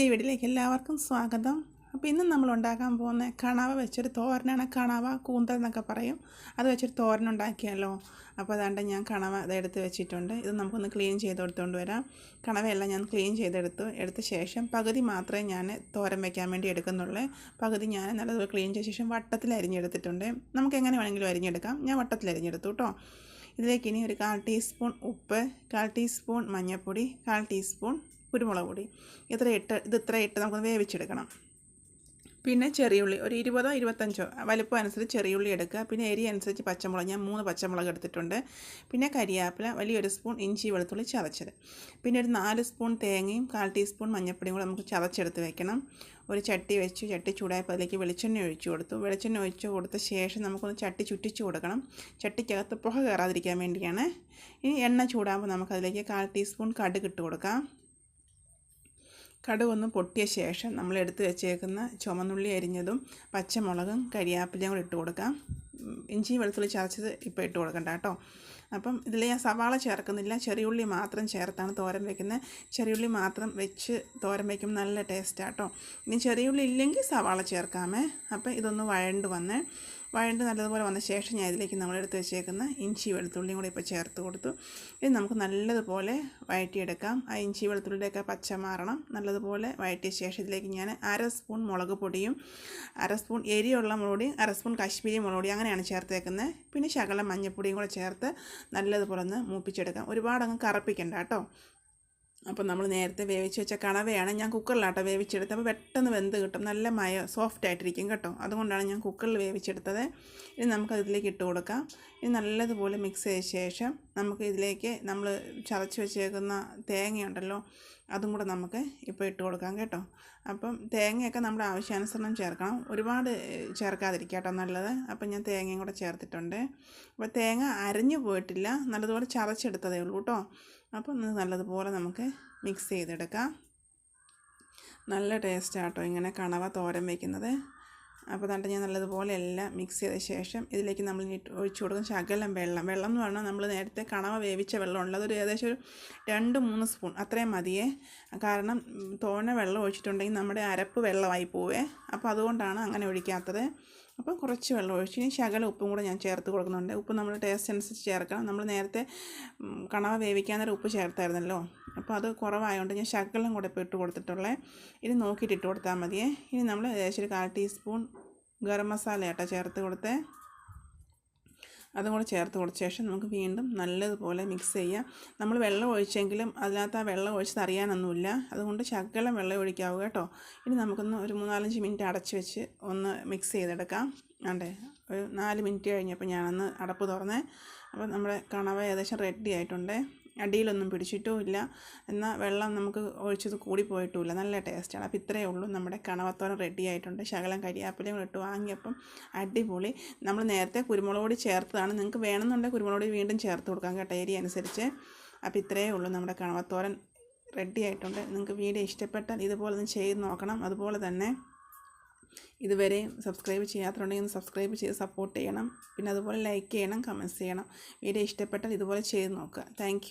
പുതിയ വീട്ടിലേക്ക് എല്ലാവർക്കും സ്വാഗതം. അപ്പോൾ ഇന്ന് നമ്മൾ ഉണ്ടാക്കാൻ പോകുന്ന കണവ വെച്ചൊരു തോരനാണ്. കണവ കൂന്തൽ എന്നൊക്കെ പറയും. അത് വെച്ചൊരു തോരൻ ഉണ്ടാക്കിയാലോ? അപ്പോൾ അതാണ്ട് ഞാൻ കണവ അതെടുത്ത് വെച്ചിട്ടുണ്ട്. ഇത് നമുക്കൊന്ന് ക്ലീൻ ചെയ്ത് കൊടുത്തുകൊണ്ട് വരാം. കണവയെല്ലാം ഞാൻ ക്ലീൻ ചെയ്തെടുത്തു. എടുത്ത ശേഷം പകുതി മാത്രമേ ഞാൻ തോരൻ വയ്ക്കാൻ വേണ്ടി എടുക്കുന്നുള്ളൂ. പകുതി ഞാൻ നല്ലതുപോലെ ക്ലീൻ ചെയ്ത ശേഷം വട്ടത്തിൽ അരിഞ്ഞെടുത്തിട്ടുണ്ട്. നമുക്ക് എങ്ങനെ വേണമെങ്കിലും അരിഞ്ഞെടുക്കാം. ഞാൻ വട്ടത്തിൽ അരിഞ്ഞെടുത്തു കേട്ടോ ഇതിലേക്ക് ഇനി ഒരു കാൽ ടീസ്പൂൺ ഉപ്പ് കാൽ ടീസ്പൂൺ മഞ്ഞൾപ്പൊടി കാൽ ടീസ്പൂൺ കുരുമുളക് പൊടി ഇത്ര ഇട്ട് ഇത് ഇത്ര ഇട്ട് നമുക്ക് വേവിച്ചെടുക്കണം. പിന്നെ ചെറിയുള്ളി ഒരു ഇരുപതോ ഇരുപത്തഞ്ചോ വലുപ്പം അനുസരിച്ച് ചെറിയുള്ളി എടുക്കുക. പിന്നെ എരി അനുസരിച്ച് പച്ചമുളക് ഞാൻ മൂന്ന് പച്ചമുളക് എടുത്തിട്ടുണ്ട്. പിന്നെ കരിയാപ്പില വലിയൊരു സ്പൂൺ ഇഞ്ചി വെളുത്തുള്ളി ചതച്ചത്. പിന്നെ ഒരു നാല് സ്പൂൺ തേങ്ങയും കാൽ ടീസ്പൂൺ മഞ്ഞൾപ്പൊടിയും കൂടെ നമുക്ക് ചതച്ചെടുത്ത് വെക്കണം. ഒരു ചട്ടി വെച്ചു ചട്ടി ചൂടായപ്പോൾ അതിലേക്ക് വെളിച്ചെണ്ണ ഒഴിച്ചു കൊടുത്തു. വെളിച്ചെണ്ണ ഒഴിച്ചു കൊടുത്ത ശേഷം നമുക്കൊന്ന് ചട്ടി ചുറ്റിച്ച് കൊടുക്കണം. ചട്ടിക്കകത്ത് പുക കയറാതിരിക്കാൻ വേണ്ടിയാണ്. ഇനി എണ്ണ ചൂടാകുമ്പോൾ നമുക്കതിലേക്ക് കാൽ ടീസ്പൂൺ കടുക് ഇട്ട് കൊടുക്കാം. കടുകൊന്ന് പൊട്ടിയ ശേഷം നമ്മൾ എടുത്ത് വെച്ചേക്കുന്ന ചുമന്നുള്ളി അരിഞ്ഞതും പച്ചമുളകും കരിയാപ്പിലയും കൂടി ഇട്ട് കൊടുക്കാം. ഇഞ്ചി വെളുത്തുള്ളി ചതച്ചത് ഇപ്പോൾ ഇട്ട് കൊടുക്കണ്ട കേട്ടോ. അപ്പം ഇതിൽ ഞാൻ സവാള ചേർക്കുന്നില്ല. ചെറിയുള്ളി മാത്രം ചേർത്താണ് തോരൻ വെക്കുന്നത്. ചെറിയുള്ളി മാത്രം വെച്ച് തോരൻ വയ്ക്കുമ്പോൾ നല്ല ടേസ്റ്റാണ് കേട്ടോ. ഇനി ചെറിയുള്ളി ഇല്ലെങ്കിൽ സവാള ചേർക്കാമേ. അപ്പം ഇതൊന്ന് വഴണ്ട് വന്ന്. വഴണ്ട് നല്ലതുപോലെ വന്ന ശേഷം ഞാൻ ഇതിലേക്ക് നമ്മളെടുത്ത് വെച്ചേക്കുന്ന ഇഞ്ചി വെളുത്തുള്ളിയും കൂടി ഇപ്പോൾ ചേർത്ത് കൊടുത്തു. ഇത് നമുക്ക് നല്ലതുപോലെ വഴറ്റിയെടുക്കാം. ആ ഇഞ്ചി വെളുത്തുള്ളിയുടെയൊക്കെ പച്ച മാറണം. നല്ലതുപോലെ വഴറ്റിയ ശേഷം ഇതിലേക്ക് ഞാൻ അര സ്പൂൺ മുളക് പൊടിയും അര സ്പൂൺ എരിയുള്ള മുളകുപൊടിയും അര സ്പൂൺ കാശ്മീരി മുളക് പൊടി അങ്ങനെയാണ് ചേർത്തേക്കുന്നത്. പിന്നെ ശകലം മഞ്ഞൾപ്പൊടിയും കൂടെ ചേർത്ത് നല്ലതുപോലെ ഒന്ന് മൂപ്പിച്ചെടുക്കാം. ഒരുപാടങ്ങ് കറപ്പിക്കണ്ട കേട്ടോ. അപ്പോൾ നമ്മൾ നേരത്തെ വേവിച്ച് വെച്ച കണവയാണ് ഞാൻ കുക്കറിലാട്ടോ വേവിച്ചെടുത്തത്. അപ്പോൾ പെട്ടെന്ന് വെന്ത് കിട്ടും. നല്ല മയ സോഫ്റ്റ് ആയിട്ടിരിക്കും കേട്ടോ. അതുകൊണ്ടാണ് ഞാൻ കുക്കറിൽ വേവിച്ചെടുത്തത്. ഇനി നമുക്ക് ഇതിലേക്ക് ഇട്ട് കൊടുക്കാം. ഇനി നല്ലതുപോലെ മിക്സ് ചെയ്ത ശേഷം നമുക്ക് ഇതിലേക്ക് നമ്മൾ ചതച്ച് വെച്ചേക്കുന്ന തേങ്ങയുണ്ടല്ലോ അതും കൂടെ നമുക്ക് ഇപ്പോൾ ഇട്ട് കൊടുക്കാം കേട്ടോ. അപ്പം തേങ്ങയൊക്കെ നമ്മുടെ ആവശ്യാനുസരണം ചേർക്കണം. ഒരുപാട് ചേർക്കാതിരിക്കുക കേട്ടോ നല്ലത്. അപ്പം ഞാൻ തേങ്ങയും കൂടെ ചേർത്തിട്ടുണ്ട്. അപ്പോൾ തേങ്ങ അരഞ്ഞു പോയിട്ടില്ല. നല്ലതുപോലെ ചതച്ചെടുത്തതേ ഉള്ളൂ കേട്ടോ. അപ്പോൾ ഒന്ന് നല്ലതുപോലെ നമുക്ക് മിക്സ് ചെയ്തെടുക്കാം. നല്ല ടേസ്റ്റാട്ടോ ഇങ്ങനെ കണവ തോരൻ വയ്ക്കുന്നത് അപ്പോൾ തണ്ട് ഞാൻ നല്ലതുപോലെ എല്ലാം മിക്സ് ചെയ്ത ശേഷം ഇതിലേക്ക് നമ്മൾ ഒഴിച്ചു കൊടുക്കുന്ന ശകലം വെള്ളം. വെള്ളം എന്ന് പറഞ്ഞാൽ നമ്മൾ നേരത്തെ കണവ വേവിച്ച വെള്ളമുണ്ട് അതൊരു ഏകദേശം ഒരു രണ്ട് മൂന്ന് സ്പൂൺ അത്രയും മതിയേ. കാരണം തോന വെള്ളം ഒഴിച്ചിട്ടുണ്ടെങ്കിൽ നമ്മുടെ അരപ്പ് വെള്ളമായി പോവേ. അപ്പോൾ അതുകൊണ്ടാണ് അങ്ങനെ ഒഴിക്കാത്തത്. അപ്പോൾ കുറച്ച് വെള്ളം ഒഴിച്ച് ഇനി ശകലം ഉപ്പും കൂടെ ഞാൻ ചേർത്ത് കൊടുക്കുന്നുണ്ട്. ഉപ്പ് നമ്മൾ ടേസ്റ്റ് അനുസരിച്ച് ചേർക്കണം. നമ്മൾ നേരത്തെ കണവ വേവിക്കാൻ നേരം ഉപ്പ് ചേർത്തായിരുന്നല്ലോ. അപ്പോൾ അത് കുറവായതുകൊണ്ട് ഞാൻ ശകലം കൂടെ ഇപ്പോൾ ഇട്ട് കൊടുത്തിട്ടുള്ളത് ഇനി നോക്കിയിട്ട് ഇട്ട് കൊടുത്താൽ മതിയേ. ഇനി നമ്മൾ ഏകദേശം ഒരു കാൽ ടീസ്പൂൺ ഗരം മസാല ചേർത്ത് കൊടുത്തേ. അതും കൂടെ ചേർത്ത് കൊടുത്ത ശേഷം നമുക്ക് വീണ്ടും നല്ലതുപോലെ മിക്സ് ചെയ്യാം. നമ്മൾ വെള്ളം ഒഴിച്ചെങ്കിലും അതിനകത്ത് ആ വെള്ളം ഒഴിച്ചത് അറിയാനൊന്നുമില്ല. അതുകൊണ്ട് ശകലം വെള്ളം ഒഴിക്കാവൂ കേട്ടോ. ഇനി നമുക്കൊന്ന് ഒരു മൂന്നാലഞ്ച് മിനിറ്റ് അടച്ച് വെച്ച് ഒന്ന് മിക്സ് ചെയ്തെടുക്കാം. ആണ്ടേ ഒരു നാല് മിനിറ്റ് കഴിഞ്ഞപ്പോൾ ഞാനൊന്ന് അടപ്പ് തുറന്നേ. അപ്പോൾ നമ്മുടെ കണവ ഏകദേശം റെഡി ആയിട്ടുണ്ട്. അടിയിലൊന്നും പിടിച്ചിട്ടുമില്ല എന്നാൽ വെള്ളം നമുക്ക് ഒഴിച്ചത് കൂടിപ്പോയിട്ടുമില്ല നല്ല ടേസ്റ്റാണ്. അപ്പോൾ ഇത്രയേ ഉള്ളൂ. നമ്മുടെ കണവത്തോരം റെഡി ആയിട്ടുണ്ട്. ശകലം കരിയാപ്പിലയും ഇട്ട് വാങ്ങിയപ്പം അടിപൊളി. നമ്മൾ നേരത്തെ കുരുമുളക് പൊടി ചേർത്തതാണ്. നിങ്ങൾക്ക് വേണമെന്നുണ്ടെങ്കിൽ കുരുമുളക് പൊടി വീണ്ടും ചേർത്ത് കൊടുക്കാം കേട്ടോ. ഏരിയ അനുസരിച്ച്. അപ്പോൾ ഇത്രയേ ഉള്ളൂ. നമ്മുടെ കണവത്തോരൻ റെഡി ആയിട്ടുണ്ട്. നിങ്ങൾക്ക് വീഡിയോ ഇഷ്ടപ്പെട്ടാൽ ഇതുപോലെ ഒന്ന് ചെയ്ത് നോക്കണം. അതുപോലെ തന്നെ ഇതുവരെ സബ്സ്ക്രൈബ് ചെയ്യാത്തതുണ്ടെങ്കിൽ ഒന്ന് സബ്സ്ക്രൈബ് ചെയ്ത് സപ്പോർട്ട് ചെയ്യണം. പിന്നെ അതുപോലെ ലൈക്ക് ചെയ്യണം കമന്റ്സ് ചെയ്യണം. വീഡിയോ ഇഷ്ടപ്പെട്ടാൽ ഇതുപോലെ ചെയ്ത് നോക്കുക. താങ്ക്